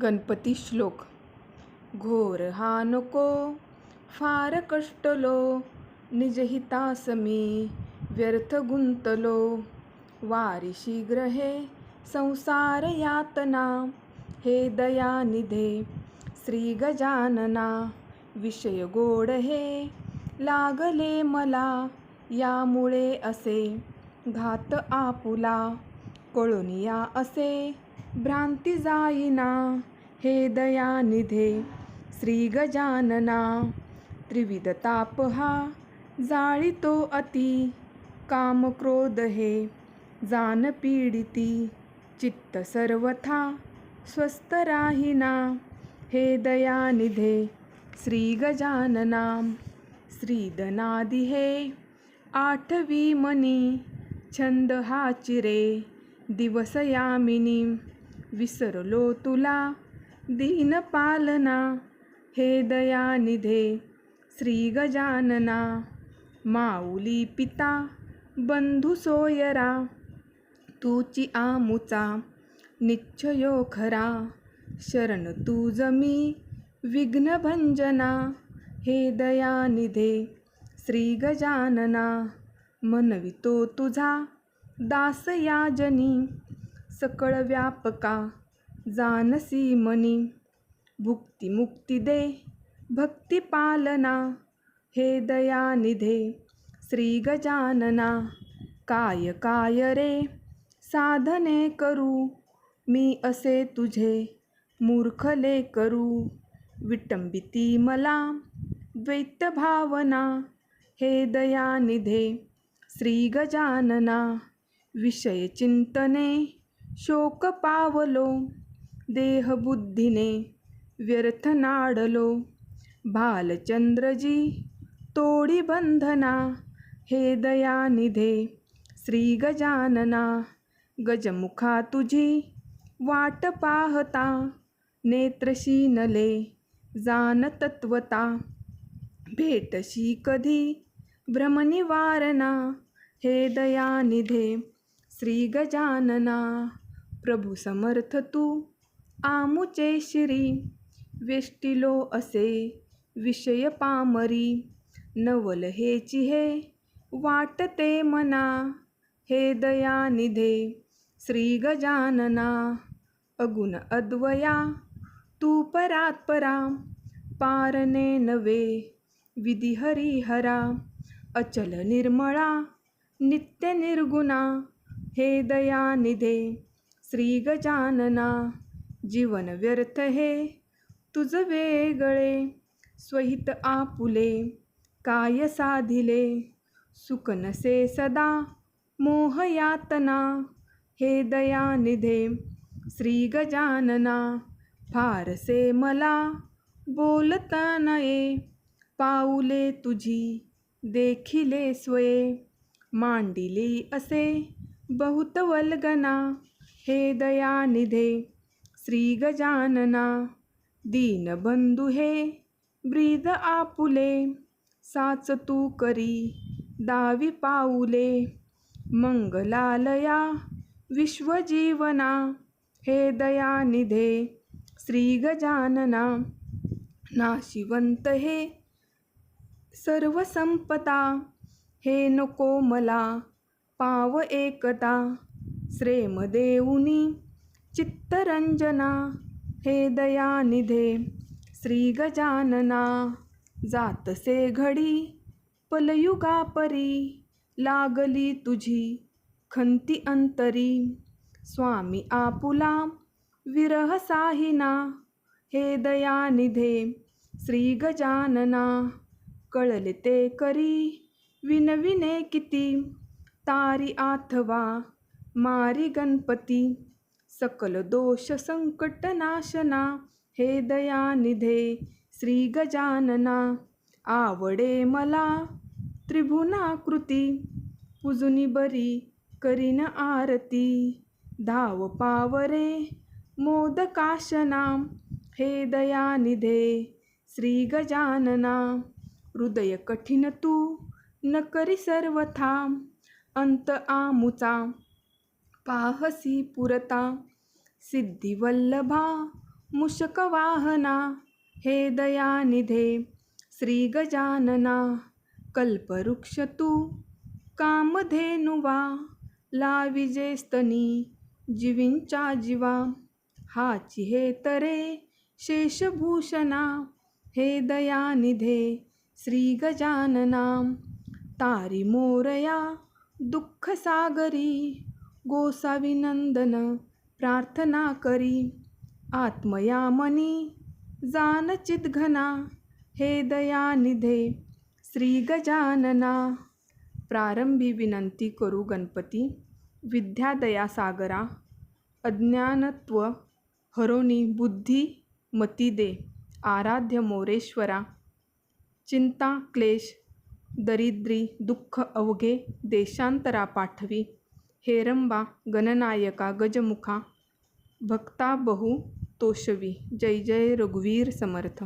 गणपती श्लोक. घोर हा नको फार कष्टलो निजहितास मी व्यर्थ गुंतलो. वारी शीघ्र हे संसार यातना हे दयानिधे श्री गजानना. विषय गोड हे लागले मला यामुळे असे. घात आपुला कळून या असे. भ्रांती जाईना हे दयानिधे श्री गजानना त्रिविध ताप हा जाळीतो अति काम क्रोध हे जान पीडिती चित्त सर्वथा स्वस्थ राहिना। हे दयानिधे श्री गजानना श्रीदनादि हे आठवी मनी छंद हा चिरे दिवस यामिनी विसरलो तुला. दीन पालना हे दयानिधे श्री गजानना माऊली पिता बंधू सोयरा. तूची आमुचा निश्चयो खरा. शरण तू जमी विघ्नभंजना. हे दयानिधे श्री गजानना मनवितो तुझा. दासयाजनी सकळ व्यापका जानसी मनी भुक्ती मुक्ती दे भक्ती पालना हे दयानिधे श्री गजानना काय काय रे? साधने करू मी असे तुझे मूर्खले करू विटंबिती मला द्वैत भावना हे दयानिधे श्री गजानना विषय चिंतने शोक पावलो देहबुद्धीने व्यर्थ नाडलो. भालचंद्रजी तोडी बंधना हे दयानिधे श्री गजानना. गजमुखा तुझी वाट पाहता नेत्रशीनले जान तत्वता. भेटशी कधी भ्रमनिवारणा हे दयानिधे श्री गजानना प्रभू समर्थ तू आमुचे श्री वेष्टिलो असे विषय पामरी नवल हेची हे वाटते मना हे दयानिधे श्री गजानना अगुण अद्वया तू परात्परा पारने नवे विधिहरिहरा अचल निर्मळा नित्य निर्गुणा हे दयानिधे श्री गजानना. जीवन व्यर्थ हे तुझ वेगळे. स्वहित आपुले काय साधिले. सुख नसे सदा मोह यातना. हे दयानिधे श्री गजानना. फारसे मला बोलता नये. पाऊले तुझी देखिले स्वये. मांडिली असे बहुत वल्गना हे दयानिधे श्री गजानना दीनबंधू हे ब्रीद आपुले साच तू करी दावी पाऊले मंगलालया विश्वजीवना हे दयानिधे श्री गजानना नाशिवंत हे सर्व संपता हे नको मला पाव एकता श्रेम देऊनी चित्तरंजना हे दयानिधे श्री गजानना जातसे घडी पलयुगापरी लागली तुझी खंती अंतरी स्वामी आपुला विरह साहिना हे दयानिधे श्री गजानना कळले ते करी विनविने किती तारी आथवा मारी गणपती सकल दोष संकट नाशना हे दयानिधे श्री गजानना आवडे मला त्रिभुनाकृती पुजुनी बरी करीन आरती धाव पावरे मोदकाशना हे दयानिधे श्री गजानना हृदय कठीण तू न करी सर्वथा. अंत आमुचा पाहसी पुरता सिद्धिवल्लभा मुषकवाहना हे दयानिधे श्री गजानना कल्पवृक्ष तू कामधेनुवा लाविजेस्तनी स्तनी जीवींच्या जीवा हाची हे तरे शेषभूषणा हे दयानिधे श्री गजानना तारी मोरया दुःखसागरी गोसाविनंदन प्रार्थना करी. आत्मया मनी जान चिद्घना हे दयानिधे श्री गजानना. प्रारंभी विनंती करू गणपती विद्यादया सागरा अज्ञानत्व हरोनी बुद्धी मती दे आराध्य मोरेश्वरा. चिंता क्लेश दरिद्री दुःख अवघे देशांतरा पाठवी हेरंबा गणनायका गजमुखा भक्ता बहु तोषवी. जय जय रघुवीर समर्थ.